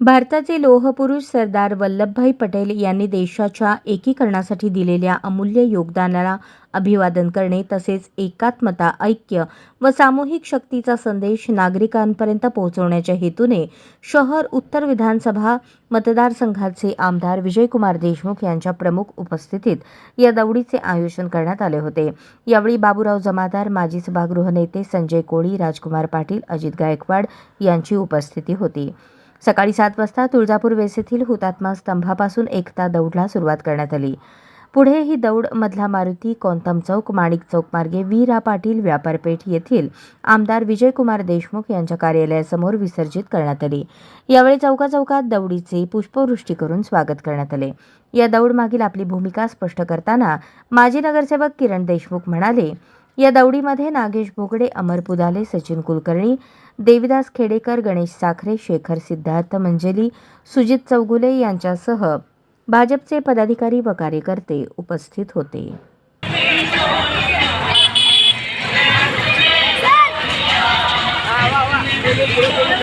भारताचे लोहपुरुष सरदार वल्लभभाई पटेल यांनी देशाच्या एकीकरणासाठी दिलेल्या अमूल्य योगदानाला अभिवादन करणे तसेच एकात्मता ऐक्य व सामूहिक शक्तीचा संदेश नागरिकांपर्यंत पोहोचवण्याच्या हेतूने शहर उत्तर विधानसभा मतदारसंघाचे आमदार विजयकुमार देशमुख यांच्या प्रमुख उपस्थितीत या दौडीचे आयोजन करण्यात आले होते. यावेळी बाबूराव जमादार माजी सभागृह नेते संजय कोळी राजकुमार पाटील अजित गायकवाड यांची उपस्थिती होती. सकाळी सात वाजता तुळजापूर वेस येथील हुतात्मा स्तंभापासून एकता दौडला सुरुवात करण्यात आली. पुढे ही दौड मधला मारुती कोंतम चौक माणिक चौक मार्गे वीरा पाटील व्यापारपेठ येथील आमदार विजयकुमार देशमुख यांच्या कार्यालयासमोर विसर्जित करण्यात आली. यावेळी चौकाचौकात दौडीचे पुष्पवृष्टी करून स्वागत करण्यात आले. या दौडमागील आपली भूमिका स्पष्ट करताना माजी नगरसेवक किरण देशमुख म्हणाले या दौडीमध्ये नागेश भोगडे अमर पुदाले सचिन कुलकर्णी देविदास खेडेकर गणेश साखरे शेखर सिद्धार्थ मंजली सुजित चौगुले यांच्यासह भाजपचे पदाधिकारी व कार्यकर्ते उपस्थित होते.